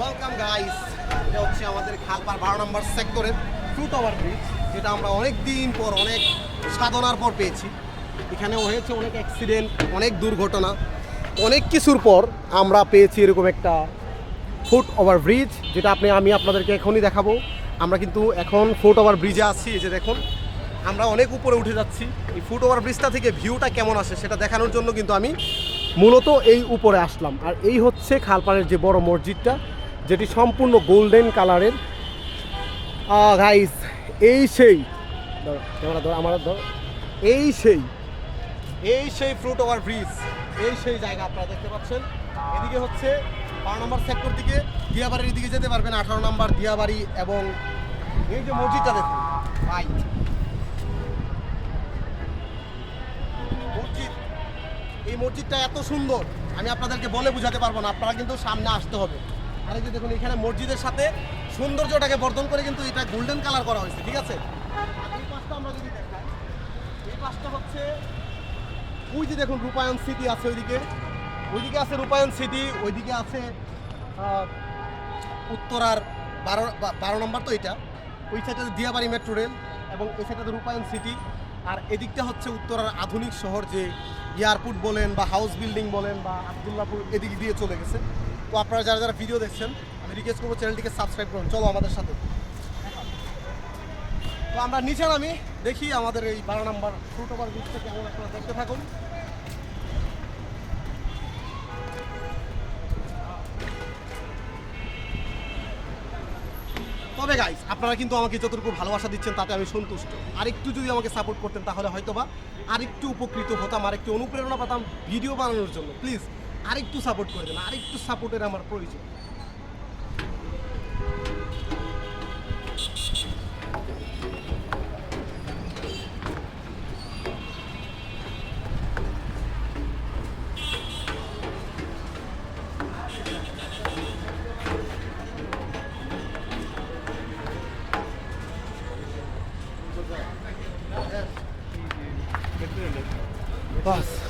Welcome guys এটা হচ্ছে আমাদের খালপার বারো নম্বর সেক্টরের ফ্রুট ওভার ব্রিজ যেটা আমরা অনেক দিন পর, অনেক সাধনার পর পেয়েছি। এখানে হয়েছে অনেক অ্যাক্সিডেন্ট অনেক দুর্ঘটনা। অনেক কিছুর পর আমরা পেয়েছি এরকম একটা ফুট ওভার ব্রিজ যেটা আপনি, আমি আপনাদেরকে এখনই দেখাবো। আমরা কিন্তু এখন ফুট ওভার ব্রিজে আছি যে দেখুন। আমরা অনেক উপরে উঠে যাচ্ছি। এই ফুট ওভার ব্রিজটা থেকে ভিউটা কেমন আসে সেটা দেখানোর জন্য কিন্তু আমি মূলত এই উপরে আসলাম। আর এই হচ্ছে খালপাড়ের যে বড় মসজিদটা যেটি সম্পূর্ণ গোল্ডেন কালারের। গাইস এই সেই। ধরো, আমার ধর। এই সেই। এই সেই ফ্রুট ওভার ব্রিজ এই সেই জায়গা আপনারা দেখতে পাচ্ছেন। এদিকে হচ্ছে বারো নম্বর সেক্টর দিকে দিয়াবাড়ির দিকে যেতে পারবেন আঠারো নম্বর দিয়াবাড়ি এবং এই যে মসজিদটা দেখুন। ভাই। মসজিদ। এই মসজিদটা এত সুন্দর আমি আপনাদেরকে বলে বোঝাতে পারব না আপনারা কিন্তু সামনে আসতে হবে। আর এই যে দেখুন, এখানে মসজিদের সাথে সৌন্দর্যটাকে বর্ধন করে কিন্তু এটা গোল্ডেন কালার করা হয়েছে, ঠিক আছে? এই পাশটা আমরা যদি দেখাই, এই পাশটা হচ্ছে, ওই যে দেখুন, রূপায়ণ সিটি আছে ওইদিকে। ওইদিকে আছে রূপায়ণ সিটি ওইদিকে আছে উত্তরার বারো বারো নম্বর তো এটা। ওই সাইডটাতে দিয়াবাড়ি মেট্রো রেল এবং এই সাইডটাতে রূপায়ণ সিটি আর এদিকটা হচ্ছে উত্তরার আধুনিক শহর যে এয়ারপোর্ট বলেন বা হাউস বিল্ডিং বলেন বা আবদুল্লাপুর এদিক দিয়ে চলে গেছে। তো আপনারা যারা যারা ভিডিও দেখছেন, আমি রিকোয়েস্ট করব চ্যানেলটিকে সাবস্ক্রাইব করুন। চলো আমাদের সাথে। তো আমরা নিচে নামি, দেখি আমাদের এই বারো নাম্বার ফ্রুট ওভার ব্রিজটা কেমন আপনারা দেখতে থাকুন। তবে গাইস আপনারা কিন্তু আমাকে যতটুকু ভালোবাসা দিচ্ছেন, তাতে আমি সন্তুষ্ট। আরেকটু যদি আমাকে সাপোর্ট করতেন, তাহলে হয়তোবা আরেকটু উপকৃত হতাম, আরেকটু অনুপ্রেরণা পেতাম ভিডিও বানানোর জন্য। প্লিজ আরেকটু সাপোর্ট করে দেন আরেকটু সাপোর্টের আমার প্রয়োজন। বাস।